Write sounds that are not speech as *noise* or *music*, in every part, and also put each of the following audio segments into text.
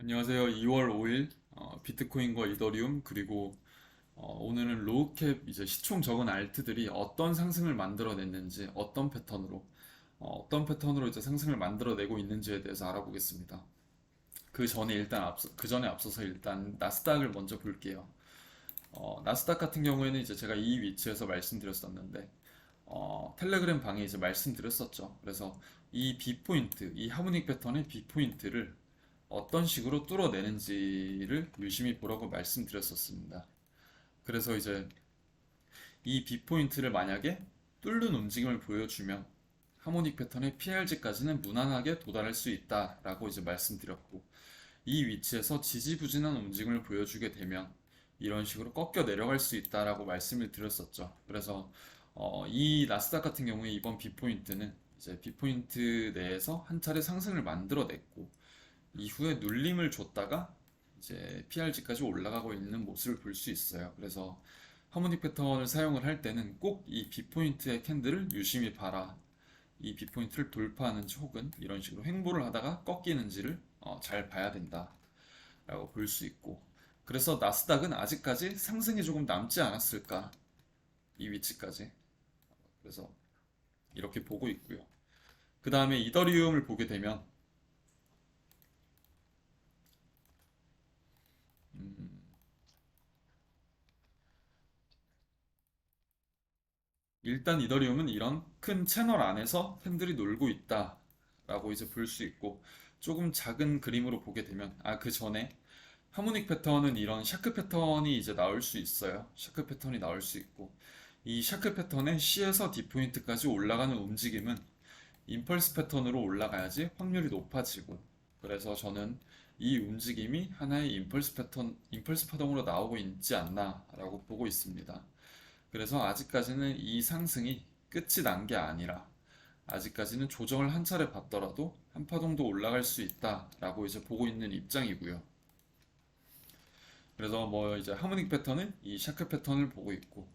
안녕하세요. 2월 5일 어, 비트코인과 이더리움 그리고 어, 오늘은 로우캡 이제 시총 적은 알트들이 어떤 상승을 만들어냈는지 어떤 패턴으로 어, 떤 패턴으로 이제 상승을 만들어내고 있는지에 대해서 알아보겠습니다. 그 전에 일단 앞서 그 전에 앞서서 일단 나스닥을 먼저 볼게요. 어, 나스닥 같은 경우에는 이제 제가 이 위치에서 말씀드렸었는데 어, 텔레그램 방에 이제 말씀드렸었죠. 그래서 이 B포인트, 이 하모닉 패턴의 B포인트를 어떤 식으로 뚫어내는지를 유심히 보라고 말씀드렸었습니다. 그래서 이제 이 B포인트를 만약에 뚫는 움직임을 보여주면 하모닉 패턴의 PRG까지는 무난하게 도달할 수 있다라고 이제 말씀드렸고 이 위치에서 지지부진한 움직임을 보여주게 되면 이런 식으로 꺾여 내려갈 수 있다라고 말씀을 드렸었죠. 그래서 어, 이 나스닥 같은 경우에 이번 B포인트는 이제 B포인트 내에서 한 차례 상승을 만들어냈고 이후에 눌림을 줬다가 이제 PRG까지 올라가고 있는 모습을 볼 수 있어요. 그래서 하모닉 패턴을 사용을 할 때는 꼭이 B포인트의 캔들을 유심히 봐라. 이 B포인트를 돌파하는지 혹은 이런 식으로 횡보를 하다가 꺾이는지를 어, 잘 봐야 된다 라고 볼 수 있고 그래서 나스닥은 아직까지 상승이 조금 남지 않았을까 이 위치까지 그래서 이렇게 보고 있고요. 그 다음에 이더리움을 보게 되면 음, 일단 이더리움은 이런 큰 채널 안에서 팬들이 놀고 있다 라고 이제 볼 수 있고 조금 작은 그림으로 보게 되면 아 그 전에 하모닉 패턴은 이런 샤크 패턴이 이제 나올 수 있어요. 샤크 패턴이 나올 수 있고 이 샤크 패턴의 C에서 D 포인트까지 올라가는 움직임은 임펄스 패턴으로 올라가야지 확률이 높아지고 그래서 저는 이 움직임이 하나의 임펄스 패턴, 임펄스 파동으로 나오고 있지 않나라고 보고 있습니다. 그래서 아직까지는 이 상승이 끝이 난 게 아니라 아직까지는 조정을 한 차례 받더라도 한 파동 도 올라갈 수 있다라고 이제 보고 있는 입장이고요. 그래서 뭐 이제 하모닉 패턴은 이 샤크 패턴을 보고 있고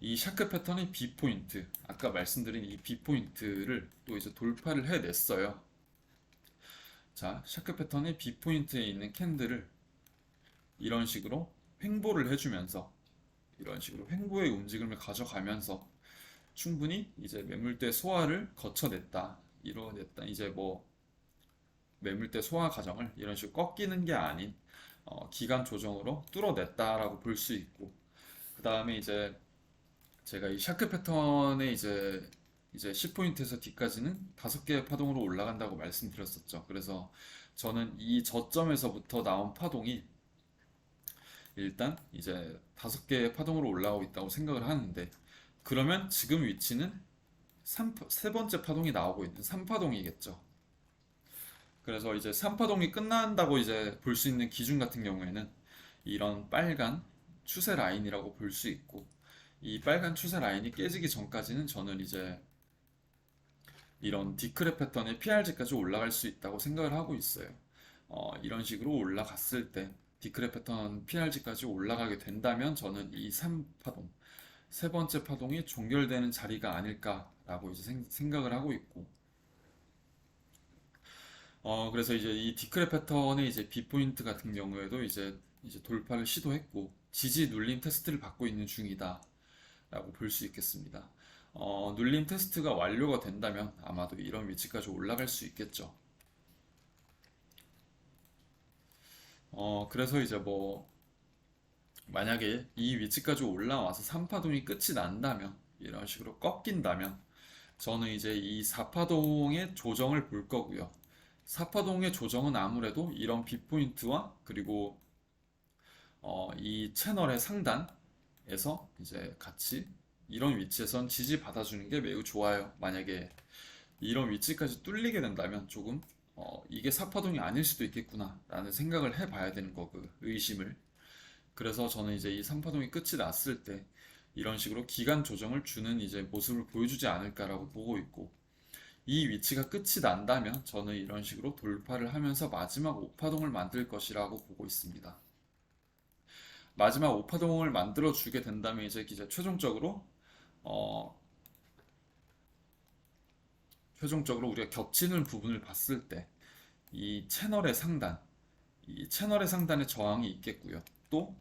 이 샤크 패턴의 B 포인트, 아까 말씀드린 이 B 포인트를 또 이제 돌파를 해냈어요. 자, 샤크 패턴의 B 포인트에 있는 캔들을 이런 식으로 횡보를 해주면서 이런 식으로 횡보의 움직임을 가져가면서 충분히 이제 매물대 소화를 거쳐냈다, 이뤄냈다. 이제 뭐 매물대 소화 과정을 이런 식으로 꺾이는 게 아닌 어, 기간 조정으로 뚫어냈다라고 볼 수 있고 그 다음에 이제 제가 이 샤크 패턴의 이제 이제 10포인트에서 D까지는 다섯 개의 파동으로 올라간다고 말씀드렸었죠. 그래서 저는 이 저점에서부터 나온 파동이 일단 이제 다섯 개의 파동으로 올라오고 있다고 생각을 하는데 그러면 지금 위치는 3, 세 번째 파동이 나오고 있는 3파동이겠죠. 그래서 이제 3파동이 끝난다고 이제 볼 수 있는 기준 같은 경우에는 이런 빨간 추세 라인이라고 볼 수 있고 이 빨간 추세 라인이 깨지기 전까지는 저는 이제 이런 디크랩 패턴의 PRG까지 올라갈 수 있다고 생각을 하고 있어요. 어, 이런 식으로 올라갔을 때 디크랩 패턴 PRG까지 올라가게 된다면 저는 이 3파동, 세 번째 파동이 종결되는 자리가 아닐까라고 이제 생, 생각을 하고 있고 어, 그래서 이제 이 디크랩 패턴의 이제 B포인트 같은 경우에도 이제 이제 돌파를 시도했고 지지 눌림 테스트를 받고 있는 중이다 라고 볼 수 있겠습니다. 어, 눌림 테스트가 완료가 된다면 아마도 이런 위치까지 올라갈 수 있겠죠. 어, 그래서 이제 뭐 만약에 이 위치까지 올라와서 3파동이 끝이 난다면 이런 식으로 꺾인다면 저는 이제 이 4파동의 조정을 볼 거고요. 4파동의 조정은 아무래도 이런 B포인트와 그리고 어, 이 채널의 상단에서 이제 같이 이런 위치에선 지지 받아주는 게 매우 좋아요. 만약에 이런 위치까지 뚫리게 된다면 조금 어, 이게 4파동이 아닐 수도 있겠구나 라는 생각을 해봐야 되는 거그 의심을. 그래서 저는 이제 이 3파동이 끝이 났을 때 이런 식으로 기간 조정을 주는 이제 모습을 보여주지 않을까라고 보고 있고 이 위치가 끝이 난다면 저는 이런 식으로 돌파를 하면서 마지막 5파동을 만들 것이라고 보고 있습니다. 마지막 5파동을 만들어 주게 된다면 이제 이제 최종적으로 어, 최종적으로 우리가 겹치는 부분을 봤을 때 이 채널의 상단 이 채널의 상단에 저항이 있겠고요. 또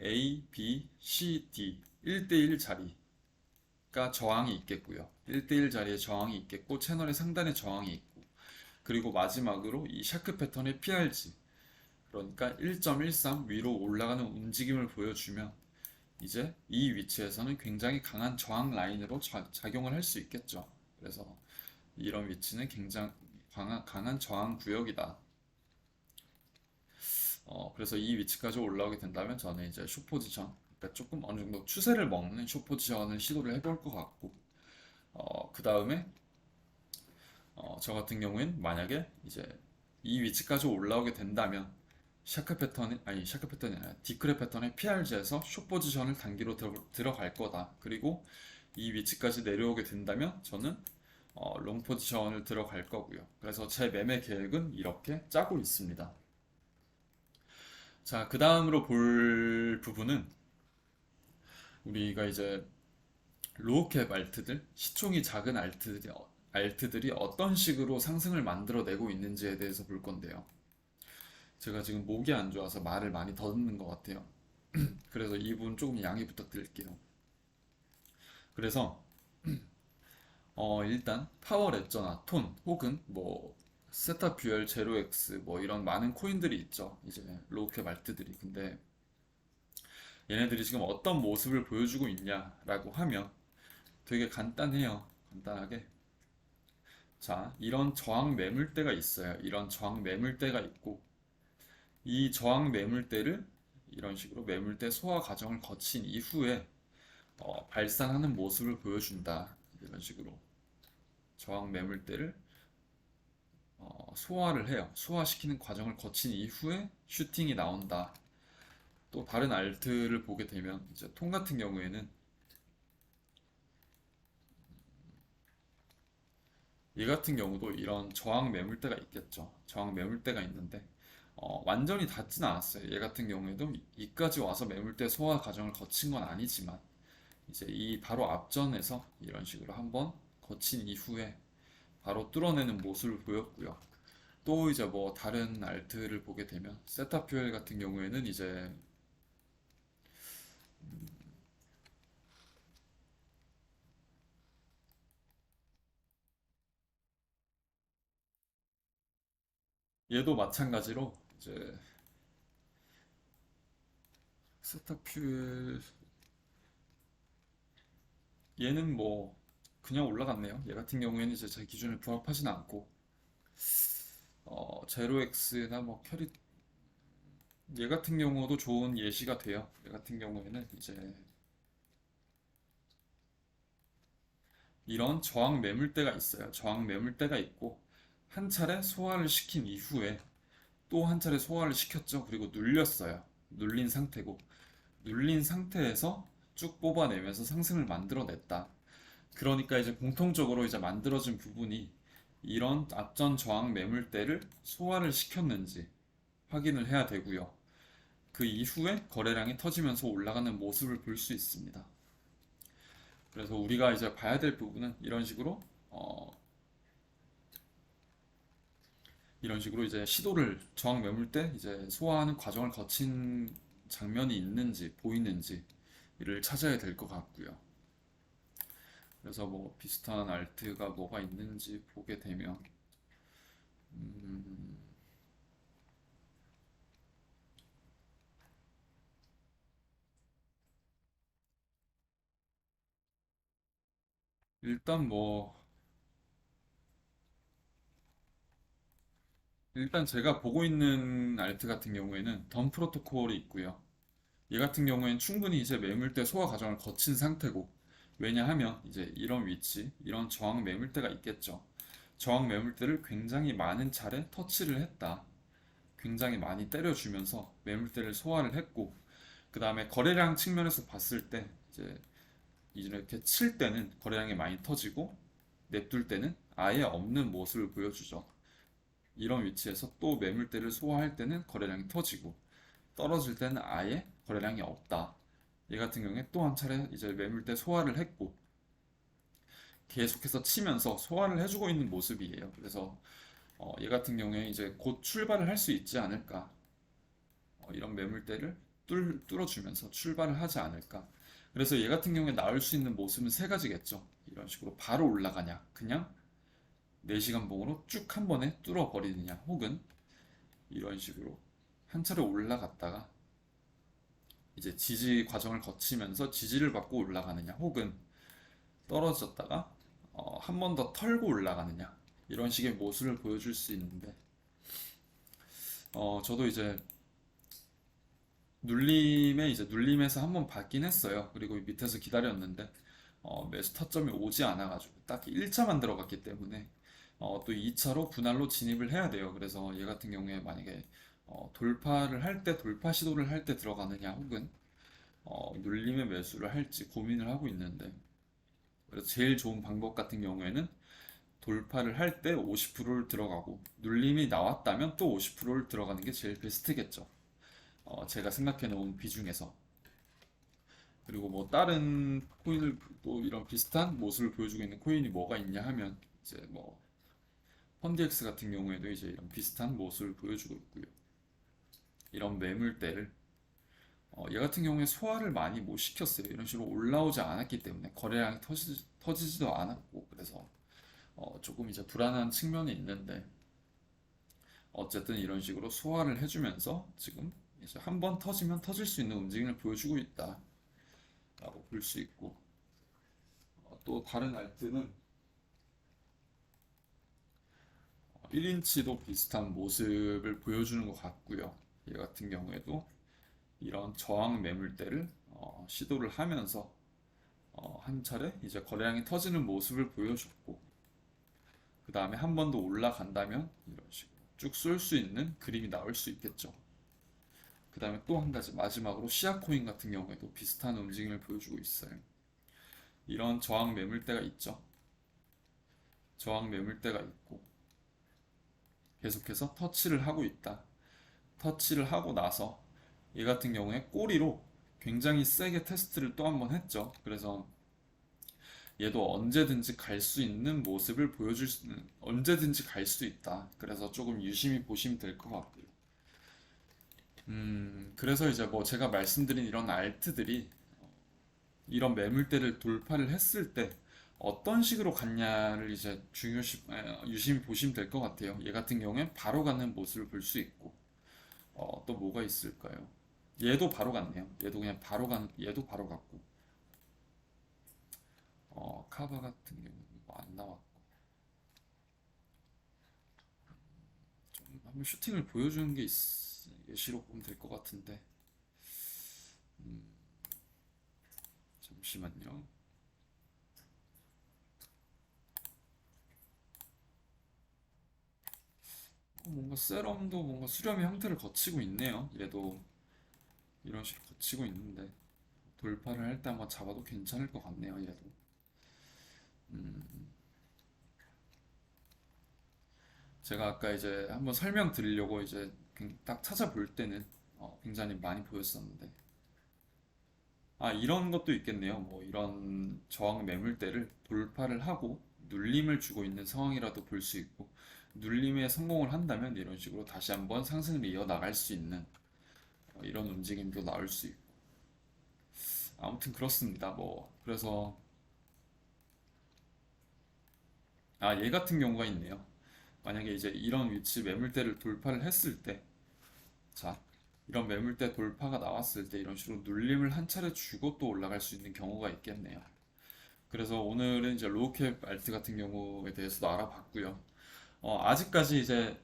A, B, C, D 1대1 자리가 저항이 있겠고요. 1대1 자리에 저항이 있겠고 채널의 상단에 저항이 있고 그리고 마지막으로 이 샤크 패턴의 PRG 그러니까 1.13 위로 올라가는 움직임을 보여주면 이제 이 위치에서는 굉장히 강한 저항 라인으로 자- 작용을 할 수 있겠죠. 그래서 이런 위치는 굉장히 강한, 강한 저항 구역이다. 어, 그래서 이 위치까지 올라오게 된다면 저는 이제 숏 포지션, 그러니까 조금 어느 정도 추세를 먹는 숏 포지션을 시도를 해볼 것 같고, 어, 그 다음에 어, 저 같은 경우엔 만약에 이제 이 위치까지 올라오게 된다면 샤크 패턴이 아니 샤크 패턴이 아니라 디크랩 패턴의 PRG에서 숏 포지션을 단기로 들어, 들어갈 거다. 그리고 이 위치까지 내려오게 된다면 저는 어, 롱 포지션을 들어갈 거고요. 그래서 제 매매 계획은 이렇게 짜고 있습니다. 자, 그 다음으로 볼 부분은 우리가 이제 로우캡 알트들, 시총이 작은 알트들이, 어- 알트들이 어떤 식으로 상승을 만들어내고 있는지에 대해서 볼 건데요. 제가 지금 목이 안 좋아서 말을 많이 더듬는 것 같아요. *clears throat* 그래서 이 부분 조금 양해 부탁드릴게요. 그래서 어, 일단 파워 랩저나 톤 혹은 뭐 세타퓨엘 제로엑스 뭐 이런 많은 코인들이 있죠. 이제 로우캡 알트들이. 근데 얘네들이 지금 어떤 모습을 보여주고 있냐라고 하면 되게 간단해요. 간단하게. 자, 이런 저항 매물대가 있어요. 이런 저항 매물대가 있고 이 저항 매물대를 이런 식으로 매물대 소화 과정을 거친 이후에 어, 발산하는 모습을 보여준다. 이런 식으로 저항 매물대를 어, 소화를 해요. 소화시키는 과정을 거친 이후에 슈팅이 나온다. 또 다른 알트를 보게 되면 이제 통 같은 경우에는 얘 같은 경우도 이런 저항 매물대가 있겠죠. 저항 매물대가 있는데 어, 완전히 닿진 않았어요. 얘 같은 경우에도 이- 이까지 와서 매물대 소화 과정을 거친 건 아니지만 이제 이 바로 앞전에서 이런 식으로 한번 거친 이후에 바로 뚫어내는 모습을 보였고요. 또 이제 뭐 다른 알트를 보게 되면 세타퓨엘 같은 경우에는 이제 얘도 마찬가지로 이제 세타퓨엘 얘는 뭐 그냥 올라갔네요. 얘 같은 경우에는 이제 제 기준에 부합하진 않고 어, 제로엑스나 뭐 캐리 얘 같은 경우도 좋은 예시가 돼요. 얘 같은 경우에는 이제 이런 저항 매물대가 있어요. 저항 매물대가 있고 한 차례 소화를 시킨 이후에 또 한 차례 소화를 시켰죠. 그리고 눌렸어요. 눌린 상태고 눌린 상태에서 쭉 뽑아내면서 상승을 만들어냈다. 그러니까 이제 공통적으로 이제 만들어진 부분이 이런 앞전 저항 매물대를 소화를 시켰는지 확인을 해야 되고요. 그 이후에 거래량이 터지면서 올라가는 모습을 볼 수 있습니다. 그래서 우리가 이제 봐야 될 부분은 이런 식으로 어, 이런 식으로 이제 시도를 저항 매물대 이제 소화하는 과정을 거친 장면이 있는지 보이는지 를 찾아야 될 것 같고요. 그래서 뭐 비슷한 알트가 뭐가 있는지 보게 되면 음, 일단 뭐 일단 제가 보고 있는 알트 같은 경우에는 덤 프로토콜이 있고요. 얘 같은 경우에는 충분히 이제 매물대 소화 과정을 거친 상태고 왜냐하면 이제 이런 위치, 이런 저항 매물대가 있겠죠. 저항 매물대를 굉장히 많은 차례 터치를 했다. 굉장히 많이 때려주면서 매물대를 소화를 했고 그 다음에 거래량 측면에서 봤을 때 이제 이렇게 칠 때는 거래량이 많이 터지고 냅둘 때는 아예 없는 모습을 보여주죠. 이런 위치에서 또 매물대를 소화할 때는 거래량이 터지고 떨어질 때는 아예 거래량이 없다. 얘 같은 경우에 또 한 차례 이제 매물대 소화를 했고 계속해서 치면서 소화를 해주고 있는 모습이에요. 그래서 어, 얘 같은 경우에 이제 곧 출발을 할 수 있지 않을까. 어, 이런 매물대를 뚫, 뚫어주면서 출발을 하지 않을까. 그래서 얘 같은 경우에 나올 수 있는 모습은 세 가지겠죠. 이런 식으로 바로 올라가냐, 그냥 4시간 봉으로 쭉 한 번에 뚫어버리느냐, 혹은 이런 식으로 한 차례 올라갔다가 이제 지지 과정을 거치면서 지지를 받고 올라가느냐, 혹은 떨어졌다가 어, 한 번 더 털고 올라가느냐, 이런 식의 모습을 보여줄 수 있는데, 어, 저도 이제 눌림에 이제 눌림에서 한번 받긴 했어요. 그리고 밑에서 기다렸는데 어, 매수 타점이 오지 않아가지고 딱 1차만 들어갔기 때문에 어, 또 2차로 분할로 진입을 해야 돼요. 그래서 얘 같은 경우에 만약에 어, 돌파를 할 때 돌파 시도를 할 때 들어가느냐 혹은 어, 눌림의 매수를 할지 고민을 하고 있는데 그래서 제일 좋은 방법 같은 경우에는 돌파를 할 때 50%를 들어가고 눌림이 나왔다면 또 50%를 들어가는 게 제일 베스트겠죠. 어, 제가 생각해 놓은 비중에서 그리고 뭐 다른 코인을 또 이런 비슷한 모습을 보여주고 있는 코인이 뭐가 있냐 하면 이제 뭐 펀디엑스 같은 경우에도 이제 이런 비슷한 모습을 보여주고 있고요. 이런 매물대를 어, 얘 같은 경우에 소화를 많이 못 시켰어요. 이런 식으로 올라오지 않았기 때문에 거래량이 터지, 터지지도 않았고 그래서 어, 조금 이제 불안한 측면이 있는데 어쨌든 이런 식으로 소화를 해주면서 지금 이제 한 번 터지면 터질 수 있는 움직임을 보여주고 있다 라고 볼 수 있고 어, 또 다른 알트는 1인치도 비슷한 모습을 보여주는 것 같고요. 얘 같은 경우에도 이런 저항 매물대를 어, 시도를 하면서 어, 한 차례 이제 거래량이 터지는 모습을 보여줬고 그 다음에 한 번 더 올라간다면 이런 식으로 쭉 쏠 수 있는 그림이 나올 수 있겠죠. 그 다음에 또 한 가지 마지막으로 시아코인 같은 경우에도 비슷한 움직임을 보여주고 있어요. 이런 저항 매물대가 있죠. 저항 매물대가 있고 계속해서 터치를 하고 있다. 터치를 하고 나서 얘 같은 경우에 꼬리로 굉장히 세게 테스트를 또 한 번 했죠. 그래서 얘도 언제든지 갈 수 있는 모습을 보여줄 수, 언제든지 갈 수 있다. 그래서 조금 유심히 보시면 될 것 같고요. 음, 그래서 이제 뭐 제가 말씀드린 이런 알트들이 이런 매물대를 돌파를 했을 때 어떤 식으로 갔냐를 이제 중요시, 에, 유심히 보시면 될 것 같아요. 얘 같은 경우엔 바로 가는 모습을 볼 수 있고, 어, 또 뭐가 있을까요? 얘도 바로 갔네요. 얘도 그냥 바로 간, 얘도 바로 갔고, 어, 카바 같은 경우는 뭐 안 나왔고, 좀 한번 슈팅을 보여주는 게 있, 예시로 보면 될 것 같은데, 잠시만요. 뭔가 세럼도 뭔가 수렴의 형태를 거치고 있네요. 얘도 이런 식으로 거치고 있는데 돌파를 할 때 한번 잡아도 괜찮을 것 같네요. 얘도. 제가 아까 이제 한번 설명드리려고 이제 딱 찾아볼 때는 어, 굉장히 많이 보였었는데 아 이런 것도 있겠네요. 뭐 이런 저항 매물대를 돌파를 하고 눌림을 주고 있는 상황이라도 볼 수 있고 눌림에 성공을 한다면 이런 식으로 다시 한번 상승을 이어나갈 수 있는 어, 이런 움직임도 나올 수 있고 아무튼 그렇습니다. 뭐 그래서 아 얘 같은 경우가 있네요. 만약에 이제 이런 위치 매물대를 돌파를 했을 때 자, 이런 매물대 돌파가 나왔을 때 이런 식으로 눌림을 한 차례 주고 또 올라갈 수 있는 경우가 있겠네요. 그래서 오늘은 이제 로우캡 알트 같은 경우에 대해서도 알아봤고요. 어, 아직까지 이제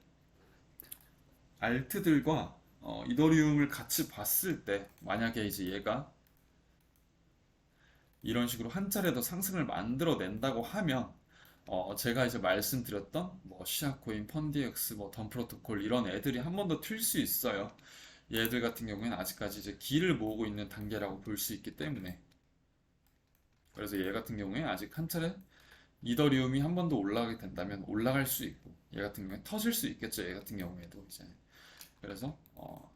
알트들과 어, 이더리움을 같이 봤을 때 만약에 이제 얘가 이런 식으로 한 차례 더 상승을 만들어낸다고 하면 어, 제가 이제 말씀드렸던 뭐 시아코인, 펀디엑스, 뭐 덤프로토콜 이런 애들이 한 번 더 튈 수 있어요. 얘들 같은 경우에는 아직까지 이제 기를 모으고 있는 단계라고 볼 수 있기 때문에 그래서 얘 같은 경우에 아직 한 차례 이더리움이 한 번 더 올라가게 된다면 올라갈 수 있고 얘 같은 경우에 터질 수 있겠죠. 얘 같은 경우에도 이제 그래서 어,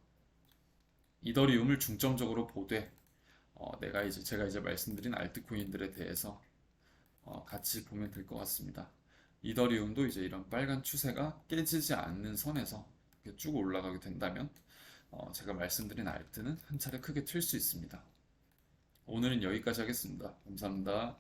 이더리움을 중점적으로 보되 어, 내가 이제 제가 이제 말씀드린 알트코인들에 대해서 어, 같이 보면 될 것 같습니다. 이더리움도 이제 이런 빨간 추세가 깨지지 않는 선에서 쭉 올라가게 된다면 어, 제가 말씀드린 알트는 한 차례 크게 틀수 있습니다. 오늘은 여기까지 하겠습니다. 감사합니다.